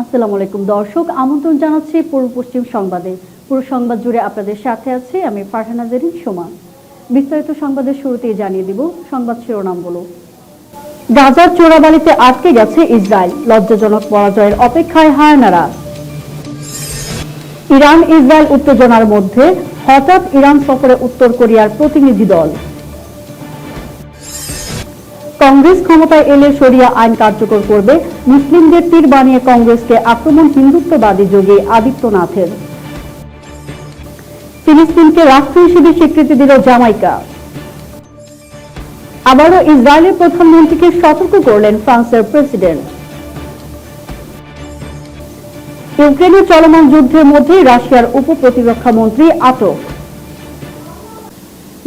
আসসালামু আলাইকুম। দর্শক, আমন্ত্রণ জানাচ্ছি পূর্ব পশ্চিম সংবাদে। পুরো সংবাদ জুড়ে আপনাদের সাথে আছি আমি ফারহানা জেরিন সোমা বিস্তারিত সংবাদের শুরুতেই জানিয়ে দিব সংবাদ শিরোনাম বলো গাজার চোরাবালিতে আটকে গেছে ইসরায়েল। লজ্জাজনক পরাজয়ের অপেক্ষায় হায়নারা ইরান ইসরায়েল উত্তেজনার মধ্যে হঠাৎ ইরান সফরে উত্তর কোরিয়ার প্রতিনিধি দল। কংগ্রেস ক্ষমতায় এলে সরিয়া আইন কার্যকর করবে। মুসলিমদের তীর বানিয়ে কংগ্রেসকে আক্রমণ হিন্দুত্ববাদী যোগী আদিত্যনাথের। ফিলিস্তিনকে রাষ্ট্র হিসেবে স্বীকৃতি দিল জামাইকা। আবারও ইসরায়েলের প্রধানমন্ত্রীকে সতর্ক করলেন ফ্রান্সের প্রেসিডেন্ট। ইউক্রেনের চলমান যুদ্ধের মধ্যে রাশিয়ার উপ প্রতিরক্ষা মন্ত্রী আটক।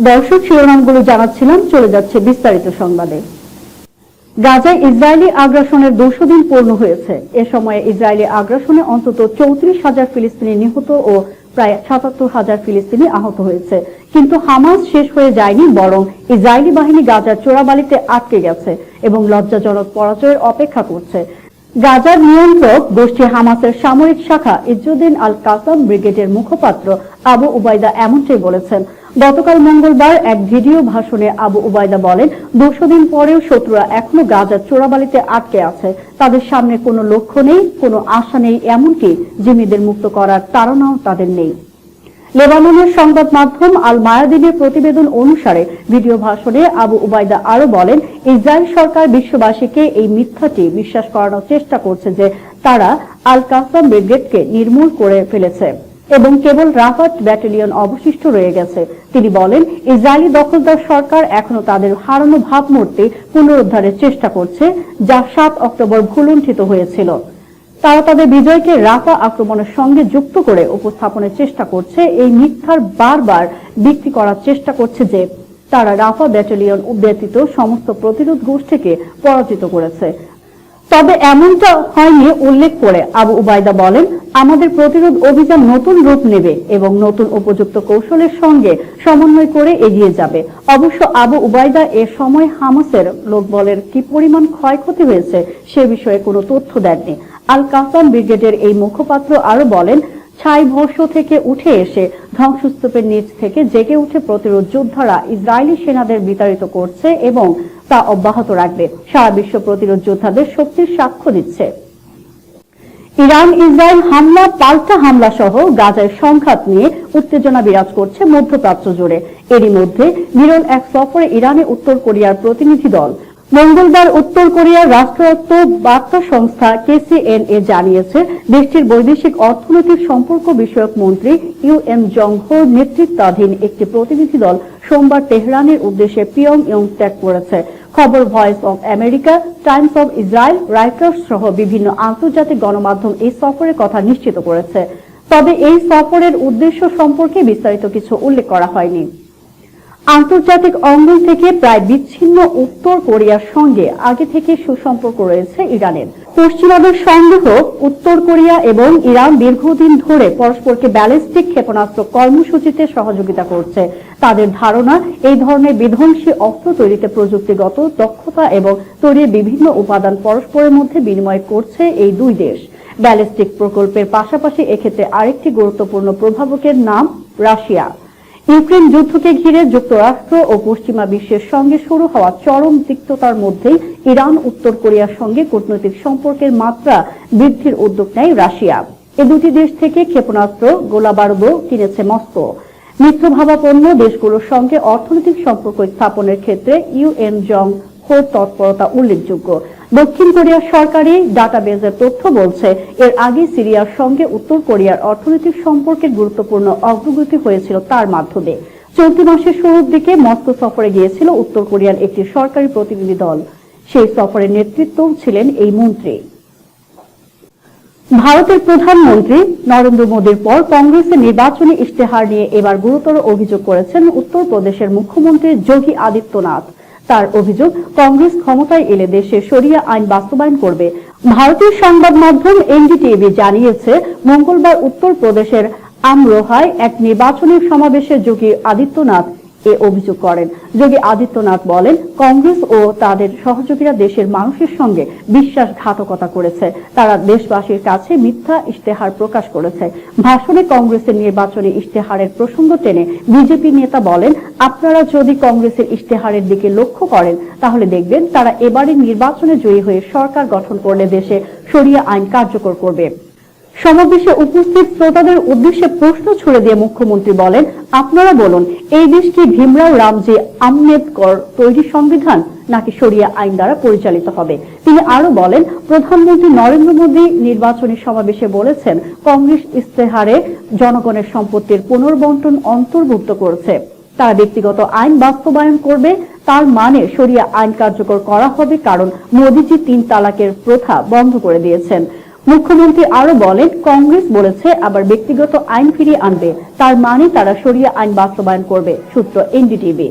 দর্শক শিরোনামগুলো জানাচ্ছিলাম, চলে যাচ্ছে বিস্তারিত সংবাদে। গাজায় ইসরায়েলি আগ্রাসনের দুশো দিন পূর্ণ হয়েছে। এ সময়ে ইসরায়েলি আগ্রাসনে অন্তত চৌত্রিশ হাজার ফিলিস্তিনি নিহত ও প্রায় সাতাত্তর হাজার ফিলিস্তিনি আহত হয়েছে। কিন্তু হামাস শেষ হয়ে যায়নি, বরং ইসরায়েলি বাহিনী গাজার চোরাবালিতে আটকে গেছে এবং লজ্জাজনক পরাজয়ের অপেক্ষা করছে। গাজার নিয়ন্ত্রক গোষ্ঠী হামাসের সামরিক শাখা ইজ্জুদ্দিন আল কাসাম ব্রিগেডের মুখপাত্র আবু উবাইদা এমনটাই বলেছেন গতকাল মঙ্গলবার এক ভিডিও ভাষণে আবু উবাইদা বলেন দুশো দিন পরেও শত্রুরা এখনও গাজার চোরাবালিতে আটকে আছে। তাদের সামনে কোনো লক্ষ্য নেই, কোনো আশা নেই, এমনকি জিম্মিদের মুক্ত করার তাড়নাও তাদের নেই। লেবাননের সংবাদ মাধ্যম আল মায়াদিনের প্রতিবেদন অনুসারে ভিডিও ভাষণে আবু উবায়দা আরও বলেন, ইসরায়েল সরকার বিশ্ববাসীকে এই মিথ্যাটি বিশ্বাস করানোর চেষ্টা করছে যে তারা আল কাসাম ব্রিগেডকে নির্মূল করে ফেলেছে। এবং কেবল রাফাট ব্যাটালিয়ন অবশিষ্ট রয়ে গেছে। তিনি বলেন, ইসরায়েলি দখলদার সরকার এখনও তাদের হারানো ভাবমূর্তি পুনরুদ্ধারের চেষ্টা করছে, যা সাত অক্টোবর ভুলুণ্ঠিত হয়েছিল। তারা তাদের বিজয়কে রাফা আক্রমণের সঙ্গে যুক্ত করে উপস্থাপনের চেষ্টা করছে। এই মিথ্যার বারবার বিক্রি করার চেষ্টা করছে যে তারা রাফা ব্যাটালিয়ন ব্যতীত সমস্ত প্রতিরোধ গোষ্ঠীকে পরাজিত করেছে। তবে এমনটা হয়নি উল্লেখ করে আবু উবাইদা বলেন আমাদের প্রতিরোধ অভিযান নতুন রূপ নেবে এবং নতুন উপযুক্ত কৌশলের সঙ্গে সমন্বয় করে এগিয়ে যাবে। অবশ্য আবু উবাইদা এ সময় হামাসের লোকবলের কি পরিমাণ ক্ষয়ক্ষতি হয়েছে সে বিষয়ে কোনো তথ্য দেননি। আল কাসাম ব্রিগেডের এই মুখপাত্র আরও বলেন, ছাই ভস্য থেকে উঠে এসে ধ্বংসস্তূপের নিচ থেকে জেগে উঠে প্রতিরোধ যোদ্ধারা ইসরায়েলি সেনাদের বিতাড়িত করছে এবং তা অব্যাহত রাখবে। সারা বিশ্ব প্রতিরোধ যোদ্ধাদের শক্তির সাক্ষ্য দিচ্ছে। ইরান, ইসরায়েল হামলা, পাল্টা হামলা সহ গাজায় সংঘাত নিয়ে উত্তেজনা বিরাজ করছে মধ্যপ্রাচ্য জুড়ে। এরই মধ্যে বিরল এক সফরে ইরানে উত্তর কোরিয়ার প্রতিনিধি দল। মঙ্গলবার উত্তর কোরিয়ার রাষ্ট্রায়ত্ত বার্তা সংস্থা কেসিএনএ জানিয়েছে, দেশটির বৈদেশিক অর্থনৈতিক সম্পর্ক বিষয়ক মন্ত্রী ইউ এম জং হোর নেতৃত্বাধীন একটি প্রতিনিধি দল সোমবার তেহরানের উদ্দেশ্যে পিয়ং ইয়ং ত্যাগ করেছে। খবর, Voice of America, Times of Israel, Reuters সহ বিভিন্ন আন্তর্জাতিক গণমাধ্যম এই সফরের কথা নিশ্চিত করেছে। তবে এই সফরের উদ্দেশ্য সম্পর্কে বিস্তারিত কিছু উল্লেখ করা হয়নি। আন্তর্জাতিক অঙ্গন থেকে প্রায় বিচ্ছিন্ন উত্তর কোরিয়ার সঙ্গে আগে থেকে সুসম্পর্ক রয়েছে ইরানের। পশ্চিমাদের সন্দেহ, উত্তর কোরিয়া এবং ইরান দীর্ঘদিন ধরে পরস্পরকে ব্যালিস্টিক ক্ষেপণাস্ত্র কর্মসূচিতে সহযোগিতা করছে। তাদের ধারণা, এই ধরনের বিধ্বংসী অস্ত্র তৈরিতে প্রযুক্তিগত দক্ষতা এবং তৈরির বিভিন্ন উপাদান পরস্পরের মধ্যে বিনিময় করছে এই দুই দেশ। ব্যালিস্টিক প্রকল্পের পাশাপাশি এক্ষেত্রে আরেকটি গুরুত্বপূর্ণ প্রভাবকের নাম রাশিয়া। ইউক্রেন যুদ্ধকে ঘিরে যুক্তরাষ্ট্র ও পশ্চিমা বিশ্বের সঙ্গে শুরু হওয়া চরম তিক্ততার মধ্যেই ইরান, উত্তর কোরিয়ার সঙ্গে কূটনৈতিক সম্পর্কের মাত্রা বৃদ্ধির উদ্যোগ নেয় রাশিয়া। এ দুটি দেশ থেকে ক্ষেপণাস্ত্র, গোলাবারুদও কিনেছে মস্কো। মিত্রভাবাপন্ন দেশগুলোর সঙ্গে অর্থনৈতিক সম্পর্ক স্থাপনের ক্ষেত্রে ইউএন জং হোর তৎপরতা উল্লেখযোগ্য। দক্ষিণ কোরিয়ার সরকারি ডাটাবেজের তথ্য বলছে, এর আগে সিরিয়ার সঙ্গে উত্তর কোরিয়ার অর্থনৈতিক সম্পর্কের গুরুত্বপূর্ণ অগ্রগতি হয়েছিল তার মাধ্যমে। চলতি মাসের শুরুর দিকে মস্কো সফরে গিয়েছিল উত্তর কোরিয়ার একটি সরকারি প্রতিনিধি দল। সেই সফরের নেতৃত্বও ছিলেন এই মন্ত্রী। ভারতের প্রধানমন্ত্রী নরেন্দ্র মোদীর পর কংগ্রেসের নির্বাচনী ইশতেহার নিয়ে এবার গুরুতর অভিযোগ করেছেন উত্তরপ্রদেশের মুখ্যমন্ত্রী যোগী আদিত্যনাথ। তার অভিযোগ, কংগ্রেস ক্ষমতায় এলে দেশে সরিয়া আইন বাস্তবায়ন করবে। ভারতীয় সংবাদ মাধ্যম এনডিটিভি জানিয়েছে, মঙ্গলবার উত্তর প্রদেশের আমরোহায় এক নির্বাচনী সমাবেশে যোগী আদিত্যনাথ এ অভিযোগ করেন। যোগী আদিত্যনাথ বলেন, কংগ্রেস ও তাদের সহযোগীরা দেশের মানুষের সঙ্গে বিশ্বাসঘাতকতা করেছে। তারা দেশবাসীর কাছে মিথ্যা ইশতেহার প্রকাশ করেছে। ভাষণে কংগ্রেসের নির্বাচনী ইশতেহারের প্রসঙ্গ টেনে বিজেপি নেতা বলেন, আপনারা যদি কংগ্রেসের ইশতেহারের দিকে লক্ষ্য করেন, তাহলে দেখবেন তারা এবারের নির্বাচনে জয়ী হয়ে সরকার গঠন করলে দেশে সরিয়া আইন কার্যকর করবে। সমাবেশে উপস্থিত শ্রোতাদের উদ্দেশ্যে প্রশ্ন ছুড়ে দিয়ে মুখ্যমন্ত্রী বলেন, আপনারা বলুন, এই দেশ কি ভীমরাও রামজি আম্বেদকর তৈরি সংবিধান নাকি সরিয়া আইন দ্বারা পরিচালিত হবে? তিনি আরও বলেন, প্রধানমন্ত্রী নরেন্দ্র মোদী নির্বাচনী সমাবেশে বলেছেন, কংগ্রেস ইস্তেহারে জনগণের সম্পত্তির পুনর্বন্টন অন্তর্ভুক্ত করেছে। তারা ব্যক্তিগত আইন বাস্তবায়ন করবে, তার মানে সরিয়া আইন কার্যকর করা হবে কারণ মোদীজি তিন তালাকের প্রথা বন্ধ করে দিয়েছেন। মুখ্যমন্ত্রী আরও বলেন, কংগ্রেস বলেছে, আবার ব্যক্তিগত আইন ফিরিয়ে আনবে। তার মানে তারা সরিয়া আইন বাস্তবায়ন করবে, সূত্র এনডিটিভি।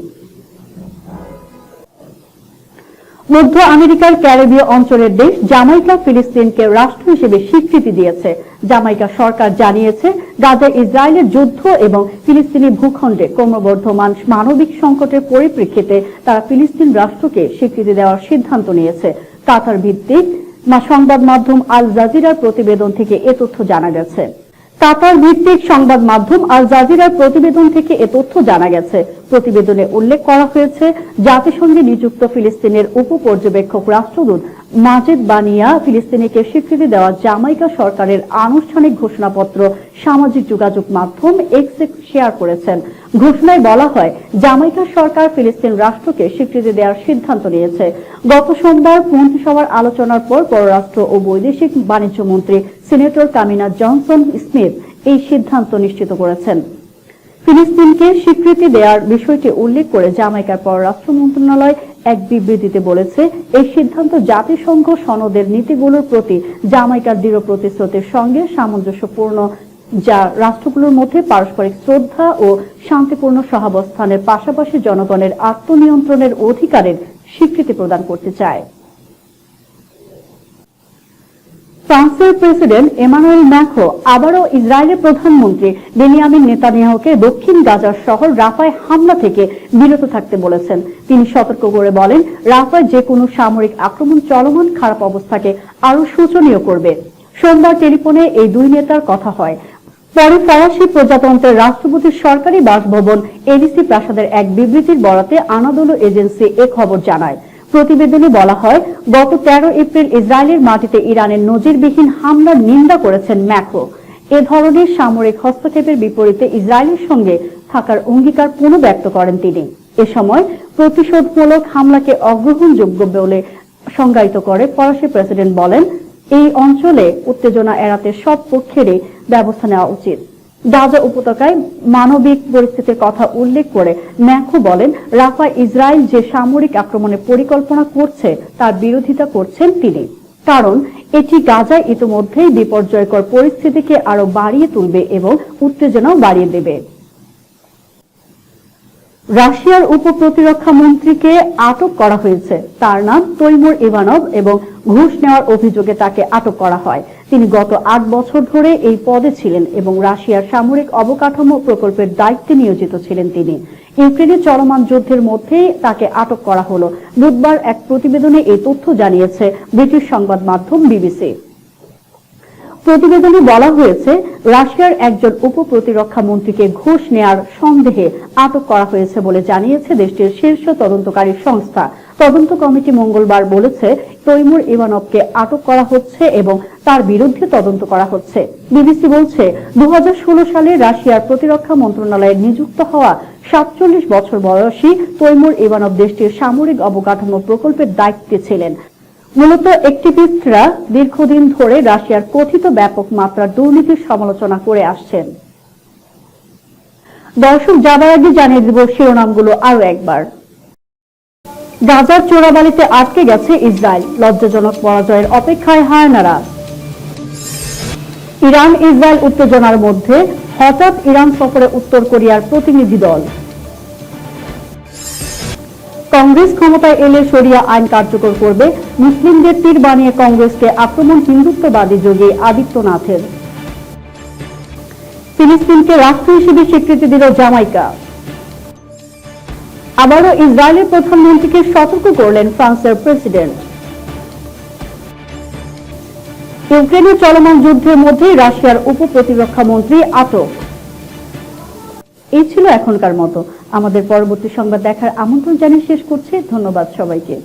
মধ্য আমেরিকার ক্যারিবীয় অঞ্চলের দেশ জামাইকা ফিলিস্তিনকে রাষ্ট্র হিসেবে স্বীকৃতি দিয়েছে। জামাইকা সরকার জানিয়েছে, গাজা ইসরায়েলের যুদ্ধ এবং ফিলিস্তিনি ভূখণ্ডে ক্রমবর্ধমান মানবিক সংকটের পরিপ্রেক্ষিতে তারা ফিলিস্তিন রাষ্ট্রকে স্বীকৃতি দেওয়ার সিদ্ধান্ত নিয়েছে। কাতার ভিত্তিক সংবাদ মাধ্যম আল জাজিরার প্রতিবেদন থেকে এ তথ্য জানা গেছে। কাতার ভিত্তিক সংবাদ মাধ্যম আল জাজিরার প্রতিবেদন থেকে এ তথ্য জানা গেছে। প্রতিবেদনে উল্লেখ করা হয়েছে, জাতিসংঘে নিযুক্ত ফিলিস্তিনের উপ পর্যবেক্ষক রাষ্ট্রদূত মাজেদ বানিয়া ফিলিস্তিনিকে স্বীকৃতি দেওয়া জামাইকা সরকারের আনুষ্ঠানিক ঘোষণাপত্র সামাজিক যোগাযোগ মাধ্যম এক্সে শেয়ার করেছেন। ঘোষণায় বলা হয়, জামাইকা সরকার ফিলিস্তিন রাষ্ট্রকে স্বীকৃতি দেওয়ার সিদ্ধান্ত নিয়েছে। গত সোমবার মন্ত্রিসভার আলোচনার পর পররাষ্ট্র ও বৈদেশিক বাণিজ্য মন্ত্রী সিনেটর কামিনা জনসন স্মিথ এই সিদ্ধান্ত নিশ্চিত করেছেন। ফিলিস্তিনকে স্বীকৃতি দেওয়ার বিষয়টি উল্লেখ করে জামাইকার পররাষ্ট্র মন্ত্রণালয় এক বিবৃতিতে বলেছে, এই সিদ্ধান্ত জাতিসংঘ সনদের নীতিগুলোর প্রতি জামাইকার দৃঢ় প্রতিশ্রুতির সঙ্গে সামঞ্জস্যপূর্ণ, যা রাষ্ট্রগুলোর মধ্যে পারস্পরিক শ্রদ্ধা ও শান্তিপূর্ণ সহাবস্থানের পাশাপাশি জনগণের আত্মনিয়ন্ত্রণের অধিকারের স্বীকৃতি প্রদান করতে চায়। ফ্রান্সের প্রেসিডেন্ট এমানুয়েল ম্যাক্রো আবারও ইসরায়েলের প্রধানমন্ত্রী বেনিয়ামিন নেতানিয়াহুকে দক্ষিণ গাজার শহর রাফায় হামলা থেকে বিরত থাকতে বলেছেন। তিনি সতর্ক করে বলেন, রাফায় যে কোনো সামরিক আক্রমণ চলমান খারাপ অবস্থাকে আরও শোচনীয় করবে। সোমবার টেলিফোনে এই দুই নেতার কথা হয়। পরে ফরাসি প্রজাতন্ত্রের রাষ্ট্রপতির সরকারি বাসভবন এডিসি প্রাসাদের এক বিবৃতির বরাতে আনাদোলু এজেন্সি এ খবর জানায়। প্রতিবেদনে বলা হয়, গত তেরো এপ্রিল ইসরায়েলের মাটিতে ইরানের নজিরবিহীন হামলার নিন্দা করেছেন ম্যাক্রো। এ ধরনের সামরিক হস্তক্ষেপের বিপরীতে ইসরায়েলের সঙ্গে থাকার অঙ্গীকার পুনঃব্যক্ত করেন তিনি। এ সময় প্রতিশোধমূলক হামলাকে অগ্রহণযোগ্য বলে সংজ্ঞায়িত করে ফরাসি প্রেসিডেন্ট বলেন, এই অঞ্চলে উত্তেজনা এড়াতে সব পক্ষেরই ব্যবস্থা নেওয়া উচিত। গাজা উপত্যকায় মানবিক পরিস্থিতির কথা উল্লেখ করে ম্যাখো বলেন, রাফা ইসরায়েল যে সামরিক আক্রমণের পরিকল্পনা করছে, তার বিরোধিতা করছেন তিনি। কারণ, এটি গাজায় ইতিমধ্যেই বিপর্যয়কর পরিস্থিতিকে আরও বাড়িয়ে তুলবে এবং উত্তেজনাও বাড়িয়ে দেবে। রাশিয়ার উপ প্রতিরক্ষা মন্ত্রীকে আটক করা হয়েছে। তার নাম তৈমুর ইভানভ এবং ঘুষ নেওয়ার অভিযোগে তাকে আটক করা হয়। তিনি গত আট বছর ধরে এই পদে ছিলেন এবং রাশিয়ার সামরিক অবকাঠামো প্রকল্পের দায়িত্বে নিয়োজিত ছিলেন তিনি। ইউক্রেনে চলমান যুদ্ধের মধ্যে তাকে আটক করা হলো। বুধবার এক প্রতিবেদনে এই তথ্য জানিয়েছে ব্রিটিশ সংবাদ মাধ্যম বিবিসি। প্রতিবেদনে বলা হয়েছে, রাশিয়ার একজন উপ প্রতিরক্ষা মন্ত্রীকে ঘুষ নেয়ার সন্দেহে আটক করা হয়েছে বলে জানিয়েছে দেশটির শীর্ষ তদন্তকারী সংস্থা। তদন্ত কমিটি মঙ্গলবার বলেছে, তৈমুর ইমানবকে আটক করা হচ্ছে এবং তার বিরুদ্ধে তদন্ত করা হচ্ছে। বিবিসি বলছে দুই হাজার ষোলো সালে রাশিয়ার প্রতিরক্ষা মন্ত্রণালয়ে নিযুক্ত হওয়া সাতচল্লিশ বছর বয়সী তৈমুর ইভানভ দেশটির সামরিক অবকাঠামো প্রকল্পের দায়িত্বে ছিলেন। মূলত একটিভিস্টরা দীর্ঘদিন ধরে রাশিয়ার কথিত ব্যাপক মাত্রার দুর্নীতির সমালোচনা করে আসছেন। দর্শক, যাবার আগে জানিয়ে দেব শিরোনামগুলো আরও একবার। গাজার চোরাবালিতে আটকে গেছে ইসরায়েল। লজ্জাজনক পরাজয়ের অপেক্ষায় হায়নারা ইরান, ইসরায়েল উত্তেজনার মধ্যে হঠাৎ ইরান সফরে উত্তর কোরিয়ার প্রতিনিধি দল। কংগ্রেস ক্ষমতায় এলে সরিয়া আইন কার্যকর করবে। মুসলিমদের তীর বানিয়ে কংগ্রেসকে আক্রমণ হিন্দুত্ববাদী যোগী আদিত্যনাথের। ফিলিস্তিনকে রাষ্ট্র হিসেবে স্বীকৃতি দিল জামাইকা। আবারও ইসরায়েলের প্রধানমন্ত্রীকে সতর্ক করলেন ফ্রান্সের প্রেসিডেন্ট। ইউক্রেনের চলমান যুদ্ধের মধ্যে রাশিয়ার উপ প্রতিরক্ষা মন্ত্রী আটক। এই ছিল এখনকার মতো। আমাদের পরবর্তী সংবাদ দেখার আমন্ত্রণ জানিয়ে শেষ করছে। ধন্যবাদ সবাইকে।